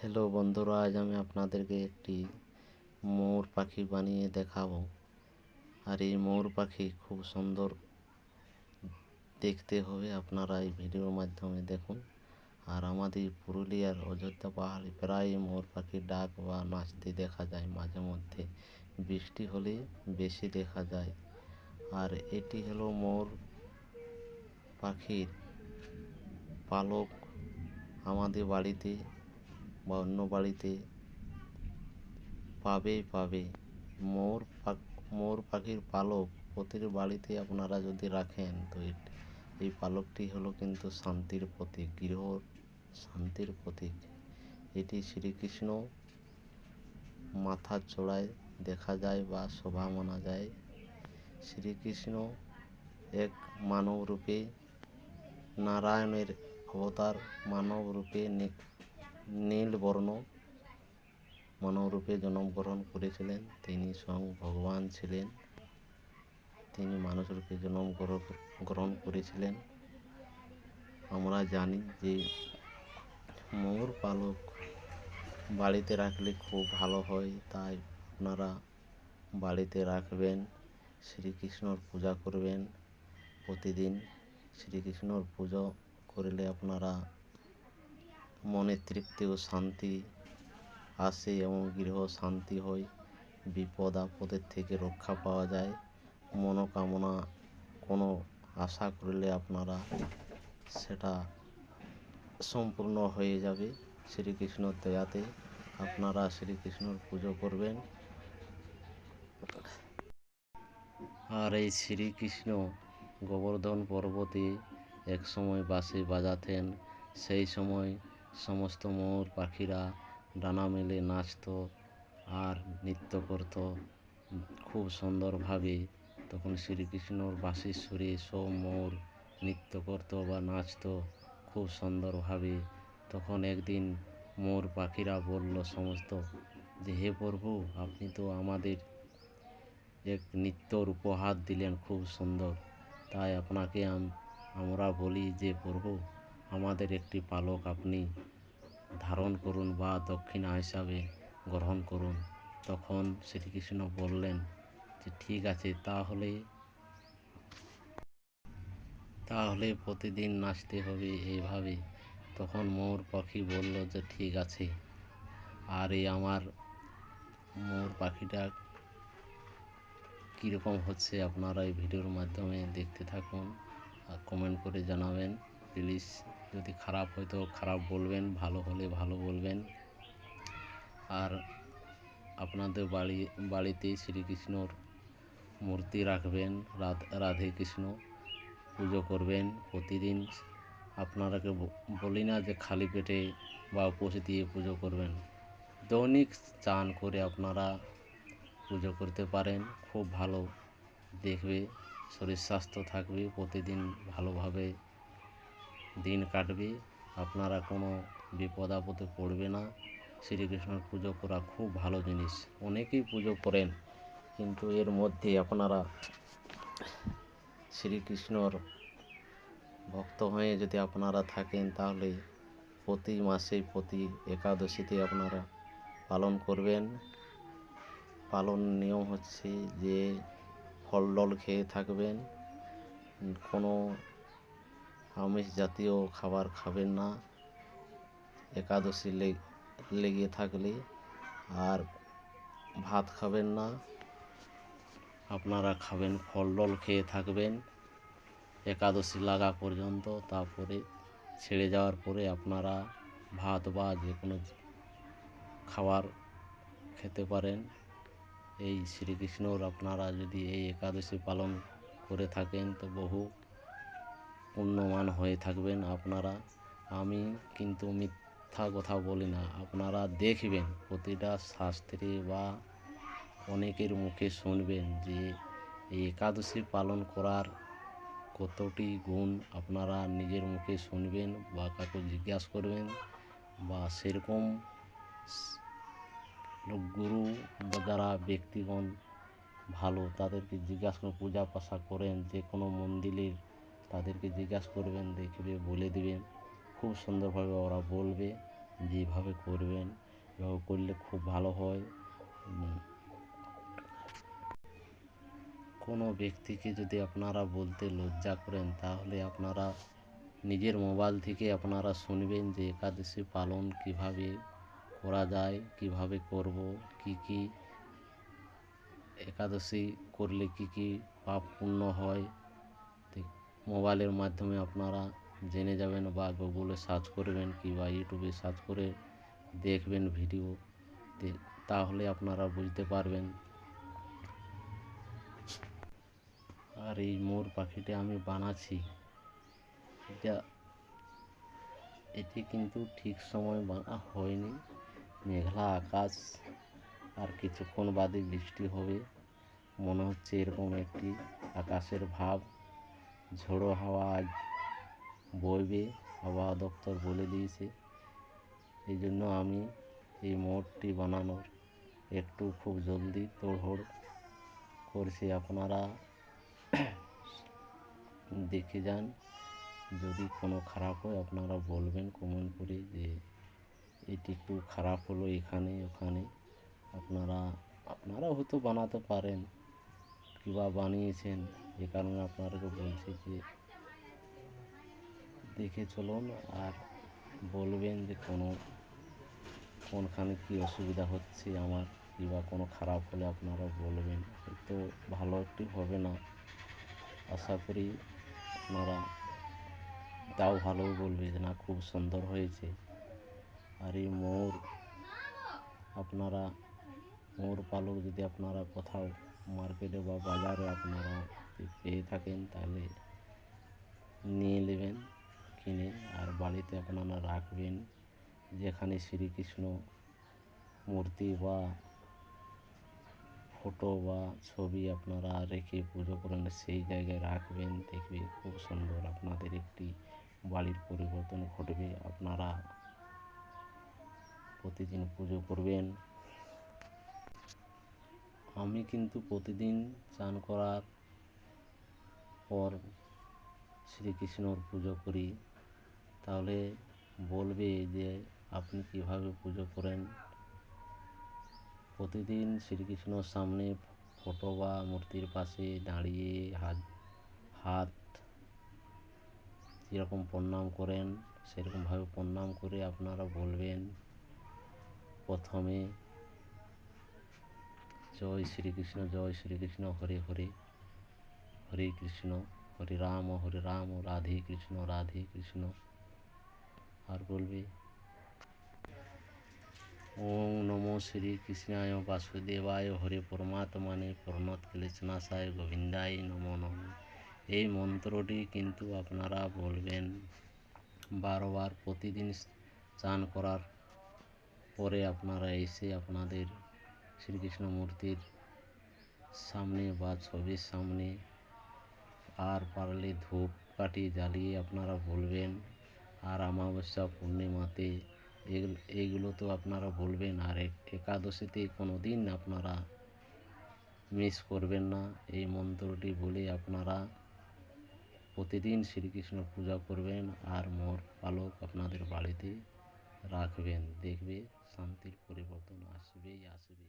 Hello বন্ধুরা, আজ আমি আপনাদেরকে একটি ময়ূর পাখি বানিয়ে দেখাবো। আর এই ময়ূর পাখি খুব সুন্দর দেখতে হবে, আপনারা এই ভিডিওর মাধ্যমে দেখুন। আর আমাদের পুরুলিয়ার অযোধ্যা পাহাড়ে প্রায় ময়ূর পাখির ডাক বা নাচতে দেখা যায়, মাঝে মধ্যে বৃষ্টি হলে বেশি দেখা যায়। আর এটি হলো ময়ূর পাখির পালক আমাদের বাড়িতে বা অন্য বাড়িতে পাবেই পাবে। মোর ময়ূর পাখির পালক প্রতিটি বাড়িতে আপনারা যদি রাখেন, তো এই পালকটি হলো কিন্তু শান্তির প্রতীক, গৃহ শান্তির প্রতীক। এটি শ্রীকৃষ্ণ মাথার চূড়ায় দেখা যায় বা শোভা মানা যায়। শ্রীকৃষ্ণ এক মানব রূপে নারায়ণের অবতার মানব রূপে নি- নীল বর্ণ মানব রূপে জন্মগ্রহণ করেছিলেন। তিনি স্বয়ং ভগবান ছিলেন। তিনি মানুষ রূপে জন্ম গ্রহণ করেছিলেন। আমরা জানি যে ময়ূর পালক বাড়িতে রাখলে খুব ভালো হয়, তাই আপনারা বাড়িতে রাখবেন, শ্রীকৃষ্ণর পূজা করবেন। প্রতিদিন শ্রীকৃষ্ণর পুজো করলে আপনারা মনে তৃপ্তি ও শান্তি আসে এবং গৃহ শান্তি হয়। বিপদ আপদের থেকে রক্ষা পাওয়া যায়। মনোকামনা কোনো আশা করলে আপনারা সেটা সম্পূর্ণ হয়ে যাবে। শ্রীকৃষ্ণর দয়াতে আপনারা শ্রীকৃষ্ণর পুজো করবেন। আর এই শ্রীকৃষ্ণ গোবর্ধন পর্বতে এক সময় বাঁশি বাজাতেন। সেই সময় সমস্ত ময়ূর পাখিরা ডানা মেলে নাচতো আর নৃত্য করতো। খুব সুন্দরভাবে তখন শ্রীকৃষ্ণর বাঁশির সুরে সব ময়ূর নৃত্য করতো বা নাচতো। খুব সুন্দরভাবে তখন একদিন ময়ূর পাখিরা বলল, সমস্ত, যে হে প্রভু, আপনি তো আমাদের এক নৃত্যর উপহার দিলেন, খুব সুন্দর। তাই আপনাকে আমরা বলি যে প্রভু, আমাদের একটি পালক আপনি ধারণ করুন বা দক্ষিণা হিসাবে গ্রহণ করুন। তখন শ্রীকৃষ্ণ বললেন যে, ঠিক আছে, তাহলে তাহলে প্রতিদিন নাচতে হবে এইভাবে। তখন ময়ূর পাখি বলল যে, ঠিক আছে, আর এই আমার ময়ূর পাখিটা কীরকম হচ্ছে আপনারা এই ভিডিওর মাধ্যমে দেখতে থাকুন আর কমেন্ট করে জানাবেন। প্লিজ যদি খারাপ হয় তো খারাপ বলবেন, ভালো হলে ভালো বলবেন। আর আপনাদের বাড়ি বাড়িতে শ্রীকৃষ্ণর মূর্তি রাখবেন, রাধ, রাধে কৃষ্ণ। পুজো করবেন প্রতিদিন। আপনারাকে বলি না যে খালি পেটে বা উপোস দিয়ে পুজো করবেন। দৈনিক চান করে আপনারা পুজো করতে পারেন। খুব ভালো দেখবে, শরীর স্বাস্থ্য থাকবে, প্রতিদিন ভালোভাবে দিন কাটবে, আপনারা কোনো বিপদ আপদে পড়বে না। শ্রীকৃষ্ণের পুজো করা খুব ভালো জিনিস। অনেকেই পুজো করেন, কিন্তু এর মধ্যে আপনারা শ্রীকৃষ্ণর ভক্ত হয়ে যদি আপনারা থাকেন, তাহলে প্রতি মাসে, প্রতি একাদশীতে আপনারা পালন করবেন। পালন নিয়ম হচ্ছে যে ফল ডল খেয়ে থাকবেন। কোনো আমিষ জাতীয় খাবার খাবেন না। একাদশী লেগে থাকলে আর ভাত খাবেন না। আপনারা খাবেন ফল ডল খেয়ে থাকবেন। একাদশী লাগা পর্যন্ত, তারপরে ছেড়ে যাওয়ার পরে আপনারা ভাত বা যে কোনো খাবার খেতে পারেন। এই শ্রীকৃষ্ণর আপনারা যদি এই একাদশী পালন করে থাকেন, তো বহু পুণ্যমান হয়ে থাকবেন আপনারা। আমি কিন্তু মিথ্যা কথা বলি না, আপনারা দেখবেন প্রতিটা শাস্ত্রে বা অনেকের মুখে শুনবেন যে এই একাদশী পালন করার কতটি গুণ আপনারা নিজের মুখে শুনবেন বা কাউকে জিজ্ঞাসা করবেন বা সেরকম গুরু বা যারা ব্যক্তিগণ ভালো তাদেরকে জিজ্ঞাসা করে, পূজা পাশা করেন যে কোনো মন্দিরের তাদেরকে জিজ্ঞাসা করবেন দেখবে বলে দিবেন। খুব সুন্দরভাবে ওরা বলবে যেভাবে করবেন, এভাবে করলে খুব ভালো হয়। কোনো ব্যক্তিকে যদি আপনারা বলতে লজ্জা করেন, তাহলে আপনারা নিজের মোবাইল থেকে আপনারা শুনবেন যে একাদশী পালন কীভাবে করা যায়, কীভাবে করব, কি কি একাদশী করলে কি কি পাপ পূর্ণ হয়। মোবাইলের মাধ্যমে আপনারা জেনে যাবেন বা গুগলে সার্চ করবেন কি বা ইউটিউবে সার্চ করে দেখবেন ভিডিও তাহলে আপনারা বুঝতে পারবেন। আর এই মোর পাখিটা আমি বানাচ্ছি। এটা, এটি কিন্তু ঠিক সময় বানা হয়নি। মেঘলা আকাশ, আর কিছুক্ষণ বাদে বৃষ্টি হবে। মনে হচ্ছে এরকম একটি আকাশের ভাব। ঝোড়ো হাওয়া আজ বইবে আবহাওয়া দপ্তর বলে দিয়েছে। এই জন্য আমি এই মোড়টি বানানোর একটু খুব জলদি তোড়হোড় করছি। আপনারা দেখে যান, যদি কোনো খারাপ হয় আপনারা বলবেন কমেন্ট করে যে এটি একটু খারাপ হলো এখানে, ওখানে। আপনারা আপনারা হয়তো বানাতে পারেন। কিবা বানিয়েছেন, এ কারণে আপনাদেরকে বলছি যে দেখে চলুন আর বলবেন যে কোনো, কোনখানে কী অসুবিধা হচ্ছে আমার কিংবা কোনো খারাপ হলে আপনারা বলবেন। হয়তো ভালো একটি হবে না। আশা করি আপনারা তাও ভালো বলবে যে না, খুব সুন্দর হয়েছে। আর এই মোর, আপনারা মোর পালক যদি আপনারা কোথাও মার্কেটে বা বাজারে আপনারা পেয়ে থাকেন, তাহলে নিয়ে নেবেন, কিনে আর বাড়িতে আপনারা রাখবেন। যেখানে শ্রীকৃষ্ণ মূর্তি বা ফটো বা ছবি আপনারা রেখে পুজো করেন, সেই জায়গায় রাখবেন, দেখবে খুব সুন্দর আপনাদের একটি বাড়ির পরিবর্তন ঘটবে। আপনারা প্রতিদিন পুজো করবেন। আমি কিন্তু প্রতিদিন চান করার পর শ্রীকৃষ্ণর পুজো করি। তাহলে বলবে যে, আপনি কীভাবে পুজো করেন? প্রতিদিন শ্রীকৃষ্ণর সামনে ফটো বা মূর্তির পাশে দাঁড়িয়ে হাত হাত যেরকম প্রণাম করেন, সেরকমভাবে প্রণাম করে আপনারা বলবেন। প্রথমে জয় শ্রীকৃষ্ণ জয় শ্রীকৃষ্ণ হরে হরে হরে কৃষ্ণ হরে রাম হরে রাম রাধে কৃষ্ণ রাধে কৃষ্ণ আর বলবে ওম নমো শ্রী কৃষ্ণায় বাসুদেবায় হরে পরমাত্মানে প্রণত ক্লেশনাশায় গোবিন্দায় নমো নম এই মন্ত্রটি কিন্তু আপনারা বলবেন বারবার প্রতিদিন চান করার পরে আপনারা এসে আপনাদের শ্রীকৃষ্ণ মূর্তির সামনে বা ছবির সামনে আর পারলে ধূপ কাঠি জ্বালিয়ে আপনারা বলবেন আর অমাবস্যা পূর্ণিমাতে এগুলো এইগুলো তো আপনারা বলবেন আর একাদশীতে কোনো দিন আপনারা মিস করবেন না। এই মন্ত্রটি বলে আপনারা প্রতিদিন শ্রীকৃষ্ণ পূজা করবেন আর মোর পালক আপনাদের বাড়িতে রাখবেন। দেখবে শান্তির পরিবর্তন আসবেই আসবে